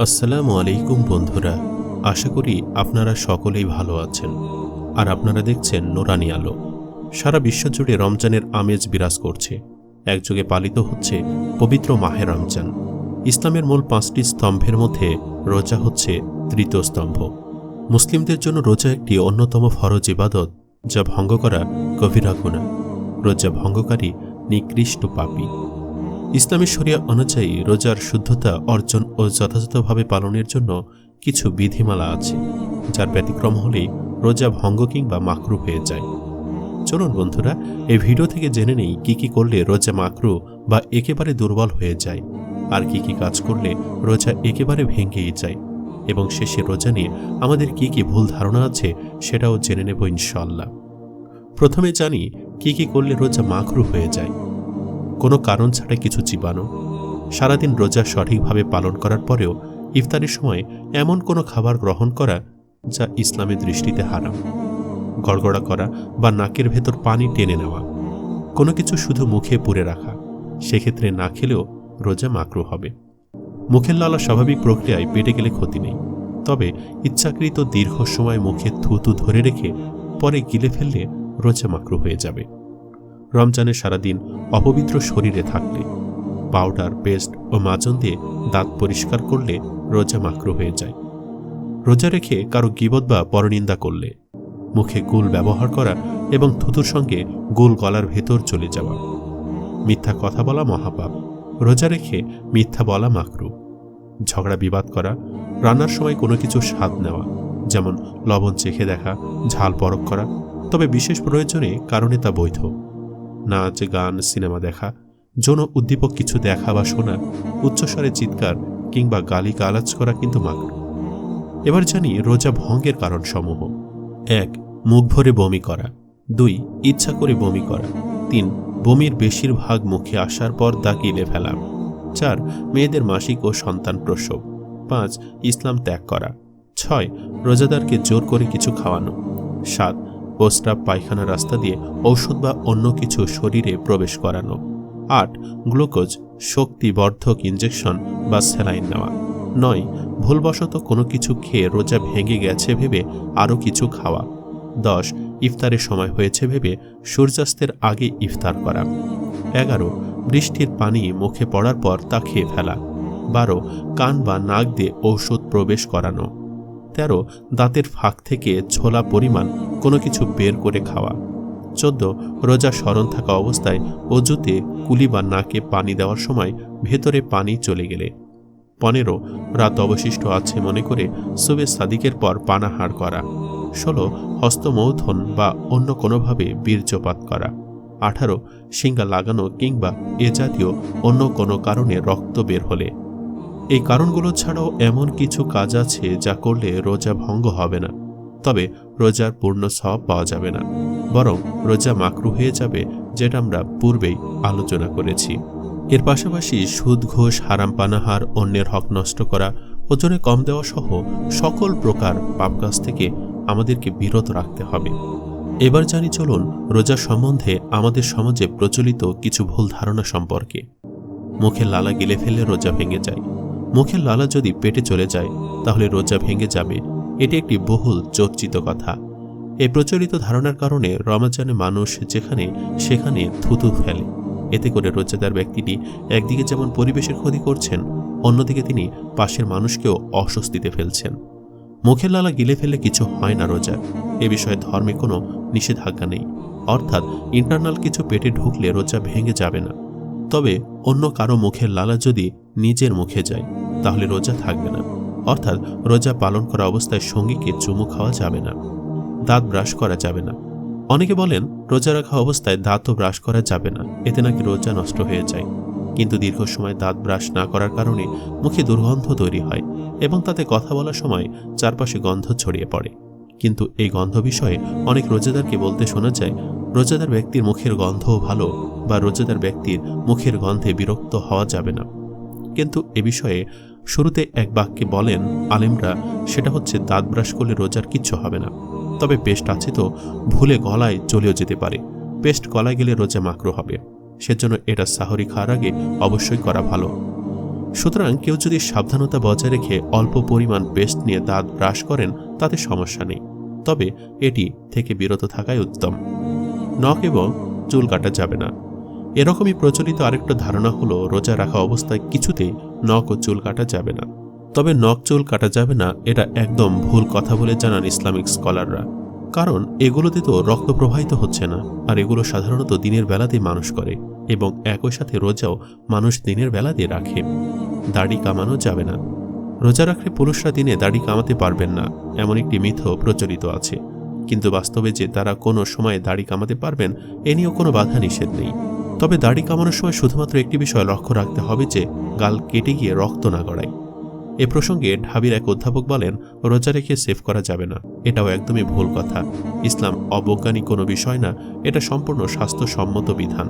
আসসালামু আলাইকুম বন্ধুরা, আশা করি আপনারা সকলেই ভালো আছেন। আর আপনারা দেখছেন নোরানি আলো। সারা বিশ্বজুড়ে রমজানের আমেজ বিরাজ করছে। একযোগে পালিত হচ্ছে পবিত্র মাহে রমজান। ইসলামের মূল পাঁচটি স্তম্ভের মধ্যে রোজা হচ্ছে তৃতীয় স্তম্ভ। মুসলিমদের জন্য রোজা একটি অন্যতম ফরজ ইবাদত, যা ভঙ্গ করা গভীরা গুণা রোজা ভঙ্গকারী, নিকৃষ্ট পাপী। ইসলামী শরিয়া অনুযায়ী রোজার শুদ্ধতা অর্জন ও যথাযথভাবে পালনের জন্য কিছু বিধিমালা আছে, যার ব্যতিক্রম হলেই রোজা ভঙ্গ কিংবা মাকরু হয়ে যায়। চলুন বন্ধুরা, এই ভিডিও থেকে জেনে নেই কি কি করলে রোজা মাকরু বা একেবারে দুর্বল হয়ে যায়, আর কি কি কাজ করলে রোজা একেবারে ভেঙেই যায়। এবং শেষে রোজা নিয়ে আমাদের কি কি ভুল ধারণা আছে সেটাও জেনে নেব ইনশাল্লাহ প্রথমে জানি কি কি করলে রোজা মাকরু হয়ে যায়। কোনো কারণ ছাড়া কিছু চিবানো সারাদিন রোজা সঠিকভাবে পালন করার পরেও ইফতারের সময় এমন কোনো খাবার গ্রহণ করা যা ইসলামের দৃষ্টিতে হারাম। গড়গড়া করা বা নাকের ভেতর পানি টেনে নেওয়া। কোনো কিছু শুধু মুখে পুরে রাখা। সেক্ষেত্রে না খেলেও রোজা মাকরু হবে। মুখের লালা স্বাভাবিক প্রক্রিয়ায় পেটে গেলে ক্ষতি নেই। তবে ইচ্ছাকৃত দীর্ঘ সময় মুখে থুতু ধরে রেখে পরে গিলে ফেললে রোজা মাকরু হয়ে যাবে। রমজানে সারাদিন অপবিত্র শরীরে থাকলে, পাউডার, পেস্ট ও মাজন দিয়ে দাঁত পরিষ্কার করলে রোজা মাকরু হয়ে যায়। রোজা রেখে কারও গিবত বা পরনিন্দা করলে, মুখে গুল ব্যবহার করা এবং থুতুর সঙ্গে গুল গলার ভেতর চলে যাওয়া। মিথ্যা কথা বলা মহাপাপ, রোজা রেখে মিথ্যা বলা মাকরু। ঝগড়া বিবাদ করা, রান্নার সময় কোনো কিছু স্বাদ নেওয়া, যেমন লবণ চেখে দেখা, ঝাল পরক করা, তবে বিশেষ প্রয়োজনে কারণে তা বৈধ। নাচ, গান, সিনেমা দেখা, যৌন উদ্দীপক কিছু দেখা বা শোনা, উচ্চস্বরে চিৎকার কিংবা গালি গালাজ করা কিন্তু মাকরু এবার জানি রোজা ভঙ্গের কারণসমূহ এক, মুখ ভরে বমি করা। দুই, ইচ্ছা করে বমি করা। তিন, বমির বেশিরভাগ মুখে আসার পর দা গিলে ফেলা। চার, মেয়েদের মাসিক ও সন্তান প্রসব। পাঁচ, ইসলাম ত্যাগ করা। ছয়, রোজাদারকে জোর করে কিছু খাওয়ানো। সাত প্রস্রাব পায়খানা রাস্তা দিয়ে ঔষধ বা অন্য কিছু শরীরে প্রবেশ করানো। আট, গ্লুকোজ, শক্তিবর্ধক ইঞ্জেকশন বা স্যালাইন নেওয়া। নয়, ভুলবশত কোনো কিছু খেয়ে রোজা ভেঙে গেছে ভেবে আরও কিছু খাওয়া। দশ ইফতারের সময় হয়েছে ভেবে সূর্যাস্তের আগে ইফতার করা। এগারো, বৃষ্টির পানি মুখে পড়ার পর তা খেয়ে ফেলা। বারো, কান বা নাক দিয়ে ঔষধ প্রবেশ করানো। তেরো দাঁতের ফাঁক থেকে ছোলা পরিমাণ কোনো কিছু বের করে খাওয়া। চোদ্দ রোজা স্মরণ থাকা অবস্থায় অজুতে কুলি বা নাকে পানি দেওয়ার সময় ভেতরে পানি চলে গেলে। পনেরো রাত অবশিষ্ট আছে মনে করে সুবে সাদিকের পর পানাহার করা। ষোলো হস্তমৌথন বা অন্য কোনোভাবে বীর্যপাত করা। আঠারো শিঙ্গা লাগানো কিংবা এ জাতীয় অন্য কোনো কারণে রক্ত বের হলে। এই কারণগুলো ছাড়াও এমন কিছু কাজ আছে যা করলে রোজা ভঙ্গ হবে না। তবে রোজার পূর্ণ সব পাওয়া যাবে না। বরং রোজা মাকরু হয়ে যাবে যেটা আমরা পূর্বেই আলোচনা করেছি। এর পাশাপাশি সুদ, ঘোষ, হারাম পানাহার, অন্যের হক নষ্ট করা, ওজনে কম দেওয়া সহ সকল প্রকার পাপ কাজ থেকে আমাদেরকে বিরত রাখতে হবে। এবার জানি চলুন রোজা সম্বন্ধে আমাদের সমাজে প্রচলিত কিছু ভুল ধারণা সম্পর্কে। মুখে লালা গিলে ফেলে রোজা ভেঙে যায়। মুখের লালা যদি পেটে চলে যায়, তাহলে রোজা ভেঙে যাবে। এটি একটি বহুল চর্চিত কথা। এই প্রচলিত ধারণার কারণে রমাজানে মানুষ যেখানে, সেখানে থুতু ফেলে। এতে করে রোজাদার ব্যক্তিটি একদিকে যেমন পরিবেশের ক্ষতি করছেন, অন্যদিকে তিনি পাশের মানুষকেও অস্বস্তিতে ফেলছেন। মুখের লালা গিলে ফেলে কিছু হয় না রোজা এ বিষয়ে ধর্মে কোনো নিষেধাজ্ঞা নেই। অর্থাৎ ইন্টারনাল কিছু পেটে ঢুকলে রোজা ভেঙে যাবে না। তবে অন্য কারও মুখের লালা যদি নিজের মুখে যায়, তাহলে রোজা থাকবে না। অর্থাৎ রোজা পালন করা অবস্থায় সঙ্গীকে চুমু খাওয়া যাবে না, দাঁত ব্রাশ করা যাবে না। অনেকে বলেন, রোজা রাখা অবস্থায় দাঁতও ব্রাশ করা যাবে না, এতে নাকি রোজা নষ্ট হয়ে যায়। কিন্তু দীর্ঘ সময় দাঁত ব্রাশ না করার কারণে মুখে দুর্গন্ধ তৈরি হয় এবং তাতে কথা বলার সময় চারপাশে গন্ধ ছড়িয়ে পড়ে। কিন্তু এই গন্ধ বিষয়ে অনেক রোজাদারকে বলতে শোনা যায় রোজাদার ব্যক্তির মুখের গন্ধও ভালো বা রোজাদার ব্যক্তির মুখের গন্ধে বিরক্ত হওয়া যাবে না। কিন্তু এ বিষয়ে শুরুতে এক বাক্যে বলেন, আলেমরা, সেটা হচ্ছে দাঁত ব্রাশ করলে রোজার কিচ্ছু হবে না। তবে পেস্ট আছে তো, ভুলে গলায় চলেও যেতে পারে। পেস্ট গলায় গেলে রোজা মাকরু হবে। সেজন্য এটা সাহরি খাওয়ার আগে অবশ্যই করা ভালো। সুতরাং কেউ যদি সাবধানতা বজায় রেখে অল্প পরিমাণ পেস্ট নিয়ে দাঁত ব্রাশ করেন, তাতে সমস্যা নেই। তবে এটি থেকে বিরত থাকাই উত্তম। নখ এবং চুল কাটা যাবে না। এরকমই প্রচলিত আরেকটা ধারণা হলো, রোজা রাখা অবস্থায় কিছুতে নখ ও চুল কাটা যাবে না। তবে নখ চুল কাটা যাবে না, এটা একদম ভুল কথা বলে জানান ইসলামিক স্কলাররা। কারণ এগুলোতে তো রক্ত প্রবাহিত হচ্ছে না, আর এগুলো সাধারণত দিনের বেলাতে মানুষ করে এবং একই সাথে রোজাও মানুষ দিনের বেলাতে রাখে। দাড়ি কামানো যাবে না। রোজা রাখলে পুরুষরা দিনে দাড়ি কামাতে পারবেন না, এমন একটি মিথ প্রচলিত আছে। কিন্তু বাস্তবে যে তারা কোনো সময় দাড়ি কামাতে পারবেন, এ নিয়েও কোনো বাধা নিষেধ নেই। তবে দাড়ি কামানোর সময় শুধুমাত্র একটি বিষয় লক্ষ্য রাখতে হবে যে, গাল কেটে গিয়ে রক্ত না গড়ায়। এ প্রসঙ্গে ঢাবির এক অধ্যাপক বলেন রোজা রেখে সেভ করা যাবে না, এটাও একদমই ভুল কথা। ইসলাম অবজ্ঞানী কোনো বিষয় না, এটা সম্পূর্ণ স্বাস্থ্যসম্মত বিধান।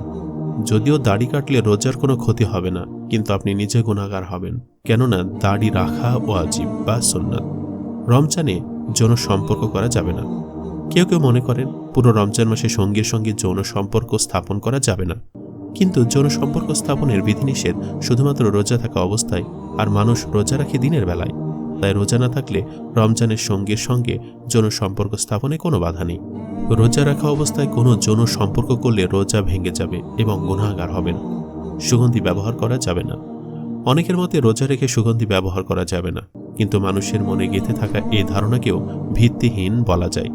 যদিও দাড়ি কাটলে রোজার কোনো ক্ষতি হবে না, কিন্তু আপনি নিজে গুণাগার হবেন, কেননা দাড়ি রাখা ও আজীব বা সন্ন্যাত রমজানে যৌন সম্পর্ক করা যাবে না। কেউ কেউ মনে করেন পুরো রমজান মাসে সঙ্গীর সঙ্গে যৌন সম্পর্ক স্থাপন করা যাবে না। কিন্তু যৌন সম্পর্ক স্থাপনের বিধিনিষেধ শুধুমাত্র রোজা থাকা অবস্থায় আর মানুষ রোজা রাখে দিনের বেলায়। তাই রোজা না থাকলে রমজানের সঙ্গীর সঙ্গে যৌন সম্পর্ক স্থাপনে কোনো বাধা নেই। রোজা রাখা অবস্থায় কোনো যৌন সম্পর্ক করলে রোজা ভেঙে যাবে এবং গুণাগার হবেন। সুগন্ধি ব্যবহার করা যাবে না। অনেকের মতে রোজা রেখে সুগন্ধি ব্যবহার করা যাবে না। কিন্তু মানুষের মনে গেঁথে থাকা এই ধারণাকেও ভিত্তিহীন বলা যায়।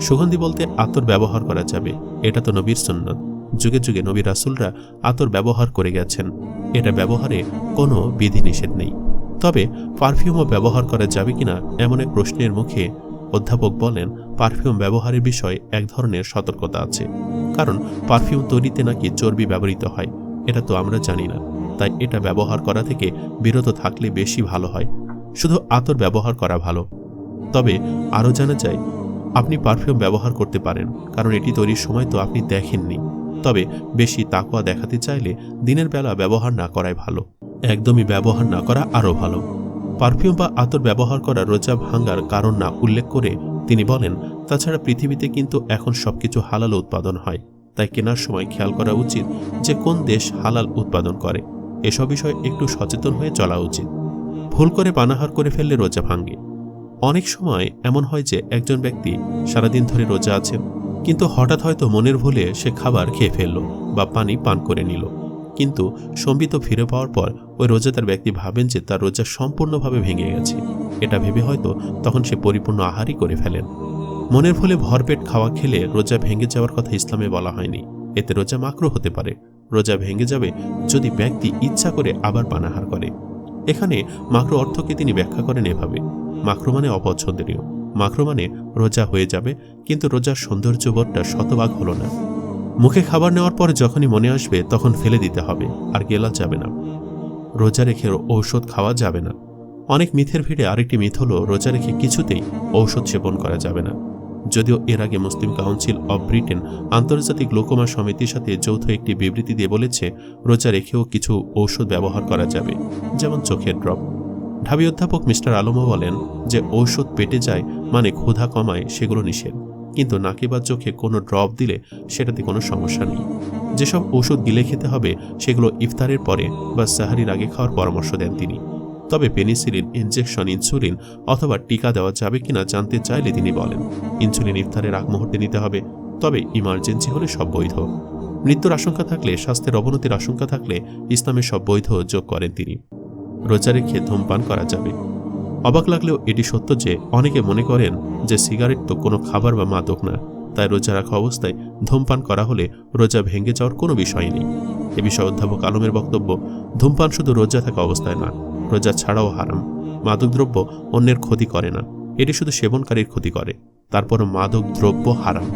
সুগন্ধি বলতে আতর ব্যবহার করা যাবে। এটা তো নবীর সুন্নত। যুগে যুগে নবী রাসুলরা আতর ব্যবহার করে গেছেন। এটা ব্যবহারে কোনো বিধিনিষেধ নেই। তবে পারফিউমও ব্যবহার করা যাবে কিনা এমন এক প্রশ্নের মুখে অধ্যাপক বলেন, পারফিউম ব্যবহারের বিষয়ে এক ধরনের সতর্কতা আছে। কারণ পারফিউম তৈরিতে নাকি চর্বি ব্যবহৃত হয়। এটা তো আমরা জানি না। তাই এটা ব্যবহার করা থেকে বিরত থাকলে বেশি ভালো হয়। শুধু আতর ব্যবহার করা ভালো। তবে আরও জানা যায় আপনি পারফিউম ব্যবহার করতে পারেন, কারণ এটি তৈরির সময় তো আপনি দেখেননি। তবে বেশি তাকোয়া দেখাতে চাইলে দিনের বেলা ব্যবহার না করাই ভালো। একদমই ব্যবহার না করা আরও ভালো। পারফিউম বা আতর ব্যবহার করা রোজা ভাঙ্গার কারণ না উল্লেখ করে তিনি বলেন, তাছাড়া পৃথিবীতে কিন্তু এখন সবকিছু হালাল উৎপাদন হয়, তাই কেনার সময় খেয়াল করা উচিত যে কোন দেশ হালাল উৎপাদন করে। এসব বিষয়ে একটু সচেতন হয়ে চলা উচিত। ভুল করে পানাহার করে ফেললে রোজা ভাঙ্গে। অনেক সময় এমন হয় যে একজন ব্যক্তি সারাদিন ধরে রোজা আছেন কিন্তু হঠাৎ হয়তো মনের ভুলে সে খাবার খেয়ে ফেলল বা পানি পান করে নিল। কিন্তু সম্বিত ফিরে পাওয়ার পর ওই রোজাদার ব্যক্তি ভাবেন যে তার রোজা সম্পূর্ণভাবে ভেঙে গেছে। এটা ভেবে হয়তো তখন সে পরিপূর্ণ আহারই করে ফেলেন। মনের ফলে ভরপেট খাওয়া খেলে রোজা ভেঙে যাওয়ার কথা ইসলামে বলা হয়নি। এতে রোজা মাকরু হতে পারে। রোজা ভেঙে যাবে যদি ব্যক্তি ইচ্ছা করে আবার পানাহার করে। এখানে মাকরু অর্থকে তিনি ব্যাখ্যা করেন এভাবে। মাকরু মানে অপছন্দনীয়। মাকরু মানে রোজা হয়ে যাবে, কিন্তু রোজার সৌন্দর্য সৌন্দর্যবোধটা শতভাগ হলো না। মুখে খাবার নেওয়ার পরে যখনই মনে আসবে, তখন ফেলে দিতে হবে, আর গেলা যাবে না। রোজা রেখে ঔষধ খাওয়া যাবে না। অনেক মিথের ভিড়ে আরেকটি মিথ হলো, রোজা রেখে কিছুতেই ঔষধ সেবন করা যাবে না। যদিও এর আগে মুসলিম কাউন্সিল অব ব্রিটেন আন্তর্জাতিক লোকমা সমিতির সাথে যৌথ একটি বিবৃতি দিয়ে বলেছে, রোজা রেখেও কিছু ঔষধ ব্যবহার করা যাবে, যেমন চোখের ড্রপ। ঢাবি অধ্যাপক মিস্টার আলমও বলেন যে ঔষধ পেটে যায় মানে ক্ষুধা কমায় সেগুলো নিষেধ। কিন্তু নাকে বা চোখে কোনো ড্রপ দিলে সেটাতে কোনো সমস্যা নেই। যেসব ওষুধ গিলে খেতে হবে, সেগুলো ইফতারের পরে বা সাহারির আগে খাওয়ার পরামর্শ দেন তিনি। তবে পেনিসিলিন, ইনজেকশন, ইনসুলিন অথবা টিকা দেওয়া যাবে কিনা জানতে চাইলে তিনি বলেন, ইনসুলিন ইফতারের আগ মুহূর্তে নিতে হবে, তবে ইমার্জেন্সি হলে সব বৈধ। মৃত্যুর আশঙ্কা থাকলে, স্বাস্থ্যের অবনতির আশঙ্কা থাকলে ইসলামের সব বৈধ যোগ করেন তিনি। রোজা রেখে ধূমপান করা যাবে। অবাক লাগলেও এটি সত্য যে অনেকে মনে করেন যে সিগারেট তো কোনো খাবার বা মাদক না, তাই রোজা রাখা অবস্থায় ধূমপান করা হলে রোজা ভেঙে যাওয়ার কোনো বিষয় নেই। এ বিষয়ে অধ্যাপক আলমের বক্তব্য, ধূমপান শুধু রোজা থাকা অবস্থায় না, রোজা ছাড়াও হারাম। মাদকদ্রব্য অন্যের ক্ষতি করে না, এটি শুধু সেবনকারীর ক্ষতি করে, তারপরও মাদক দ্রব্য হারাম।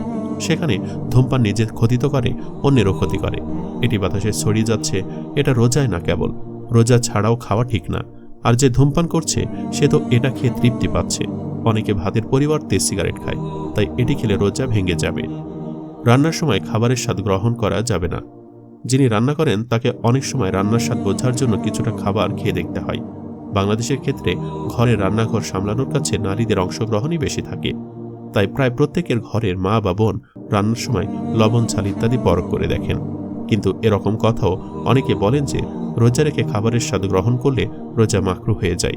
সেখানে ধূমপান নিজের ক্ষতি তো করে, অন্যেরও ক্ষতি করে। এটি বাতাসে ছড়িয়ে যাচ্ছে, এটা রোজায় না কেবল। রোজা ছাড়াও খাওয়া ঠিক না। আর যে ধূমপান করছে, সে তো এটা খেয়ে তৃপ্তি পাচ্ছে। অনেকে ভাতের পরিবর্তে সিগারেট খায়, তাই এটি খেলে রোজা ভেঙে যাবে। রান্নার সময় খাবারের স্বাদ গ্রহণ করা যাবে না। যিনি রান্না করেন, তাকে অনেক সময় রান্নার স্বাদ বোঝার জন্য কিছুটা খাবার খেয়ে দেখতে হয়। বাংলাদেশের ক্ষেত্রে ঘরে রান্নাঘর সামলানোর কাছে নারীদের অংশগ্রহণই বেশি থাকে। তাই প্রায় প্রত্যেকের ঘরের মা বা বোন রান্নার সময় লবণ ছাল ইত্যাদি পরখ করে দেখেন। কিন্তু এরকম কথাও অনেকে বলেন যে রোজা রেখে খাবারের স্বাদ গ্রহণ করলে রোজা মাকরু হয়ে যায়।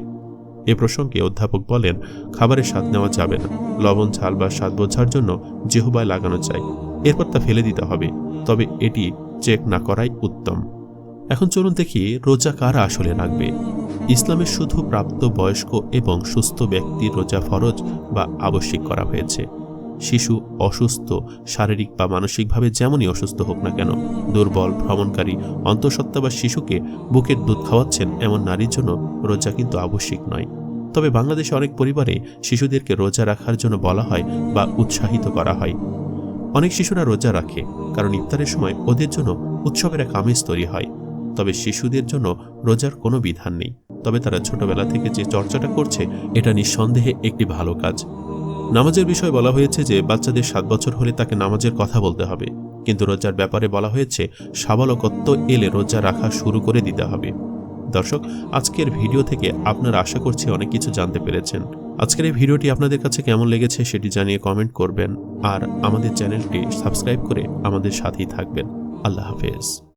এ প্রসঙ্গে অধ্যাপক বলেন, খাবারের স্বাদ নেওয়া যাবে না। লবণ, ঝাল বা স্বাদ বোঝার জন্য জিহবায় লাগানো চাই। এরপর তা ফেলে দিতে হবে। তবে এটি চেক না করাই উত্তম। এখন চলুন দেখি রোজা কারা আসলে রাখবে। ইসলামে শুধু প্রাপ্ত বয়স্ক এবং সুস্থ ব্যক্তির রোজা ফরজ বা আবশ্যিক করা হয়েছে। শিশু অসুস্থ, শারীরিক বা মানসিকভাবে যেমনই অসুস্থ হোক না কেন, দুর্বল, ভ্রমণকারী, অন্তঃসত্ত্বা বা শিশুকে বুকের দুধ খাওয়াচ্ছেন এমন নারীর জন্য রোজা কিন্তু আবশ্যিক নয়। তবে বাংলাদেশে অনেক পরিবারে শিশুদেরকে রোজা রাখার জন্য বলা হয় বা উৎসাহিত করা হয়। অনেক শিশুরা রোজা রাখে, কারণ ইফতারের সময় ওদের জন্য উৎসবের এক আমেজ তৈরি হয়। তবে শিশুদের জন্য রোজার কোনো বিধান নেই। তবে তারা ছোটবেলা থেকে যে চর্চাটা করছে, এটা নিঃসন্দেহে একটি ভালো কাজ। নামাজের বিষয়ে বলা হয়েছে যে, বাচ্চাদের সাত বছর হলে তাকে নামাজের কথা বলতে হবে। কিন্তু রোজার ব্যাপারে বলা হয়েছে, সাবালকত্ব এলে রোজা রাখা শুরু করে দিতে হবে। দর্শক, আজকের ভিডিও থেকে আপনারা আশা করছি অনেক কিছু জানতে পেরেছেন। আজকের এই ভিডিওটি আপনাদের কাছে কেমন লেগেছে সেটি জানিয়ে কমেন্ট করবেন। আর আমাদের চ্যানেলটি সাবস্ক্রাইব করে আমাদের সাথেই থাকবেন। আল্লাহ হাফেজ।